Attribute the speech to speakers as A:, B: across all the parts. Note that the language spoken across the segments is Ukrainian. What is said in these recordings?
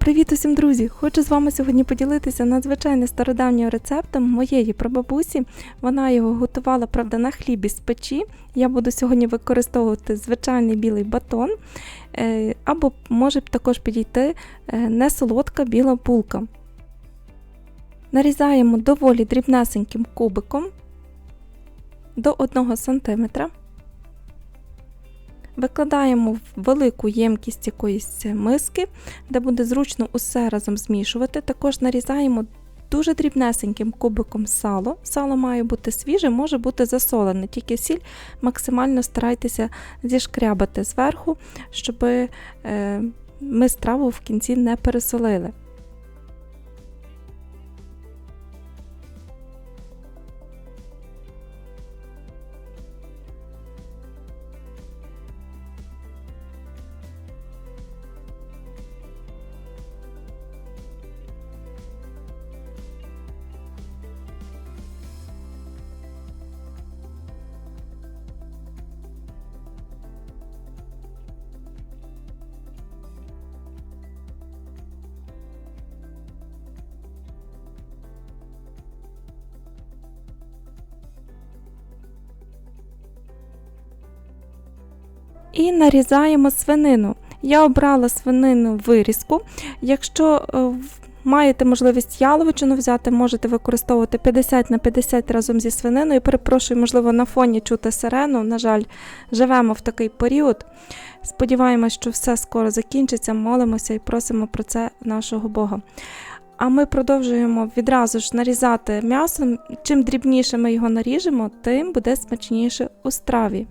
A: Привіт усім, друзі! Хочу з вами сьогодні поділитися надзвичайно стародавнім рецептом моєї прабабусі. Вона його готувала, правда, на хлібі з печі. Я буду сьогодні використовувати звичайний білий батон, е, або може також підійти е, несолодка біла булка. Нарізаємо доволі дрібнесеньким кубиком до 1 см. Викладаємо в велику ємкість якоїсь миски, де буде зручно усе разом змішувати. Також нарізаємо дуже дрібнесеньким кубиком сало. Сало має бути свіже, може бути засолене, тільки сіль максимально старайтеся зішкрябати зверху, щоб е, ми страву в кінці не пересолили. І нарізаємо свинину. Я обрала свинину вирізку. Якщо е, маєте можливість яловичину взяти, можете використовувати 50 на 50 разом зі свининою. Перепрошую, можливо, на фоні чути сирену. На жаль, живемо в такий період. Сподіваємось, що все скоро закінчиться, молимося і просимо про це нашого Бога. А ми продовжуємо відразу ж нарізати м'ясо. Чим дрібніше ми його наріжемо, тим буде смачніше у страві.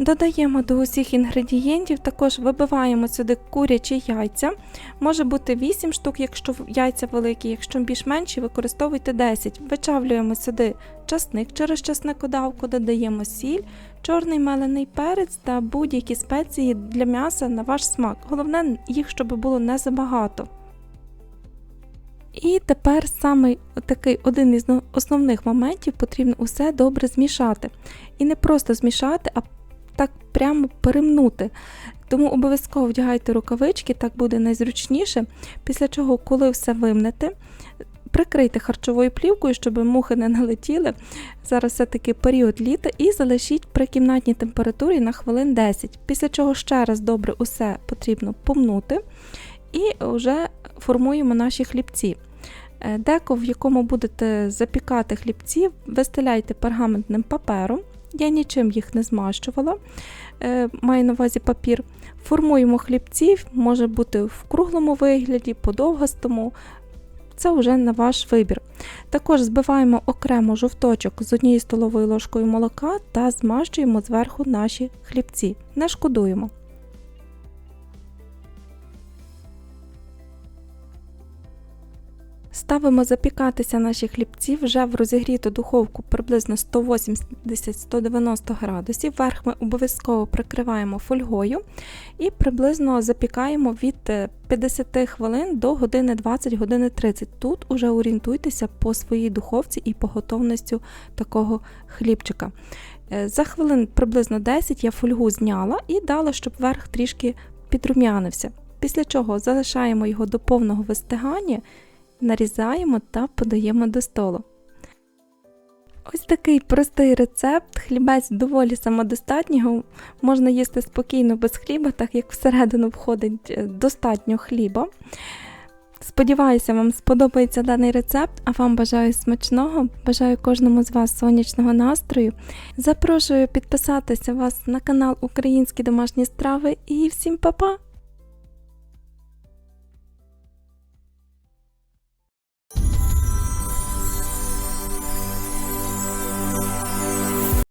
A: Додаємо до усіх інгредієнтів, також вибиваємо сюди курячі яйця. Може бути 8 штук, якщо яйця великі, якщо більш менші, використовуйте 10. Вичавлюємо сюди часник через часникодавку, додаємо сіль, чорний мелений перець та будь-які спеції для м'яса на ваш смак. Головне, їх щоб було не забагато. І тепер саме такий один із основних моментів потрібно усе добре змішати. І не просто змішати, а так прямо перемнути. Тому обов'язково вдягайте рукавички, так буде найзручніше. Після чого, коли все вимнете, прикрийте харчовою плівкою, щоб мухи не налетіли. Зараз все-таки період літа, і залишіть при кімнатній температурі на хвилин 10. Після чого ще раз добре усе потрібно помнути і вже формуємо наші хлібці. Е, деко, в якому будете запікати хлібці, вистеляйте пергаментним папером. Я нічим їх не змащувала, е, маю на увазі папір. Формуємо хлібці, може бути в круглому вигляді, подовгастому. Це вже на ваш вибір. Також збиваємо окремо жовточок з однією столовою ложкою молока та змащуємо зверху наші хлібці. Не шкодуємо. Ставимо запікатися наші хлібці вже в розігріту духовку приблизно 180-190 градусів. Верх ми обов'язково прикриваємо фольгою і приблизно запікаємо від 50 е, хвилин до години 20 години 30. Тут уже орієнтуйтеся по своїй духовці і по готовності такого хлібчика. Е, за хвилин приблизно 10 я фольгу зняла і дала, щоб верх трішки підрум'янився. Після чого залишаємо його до повного вистигання нарізаємо та подаємо до столу. Ось такий простий рецепт, хлібець доволі самодостатнього, можна їсти спокійно без хліба, так як всередину входить е, достатньо хліба. Сподіваюся, вам сподобається даний рецепт, а вам бажаю смачного, бажаю кожному з вас сонячного настрою. Запрошую підписатися вас на канал Українські домашні страви і всім па-па!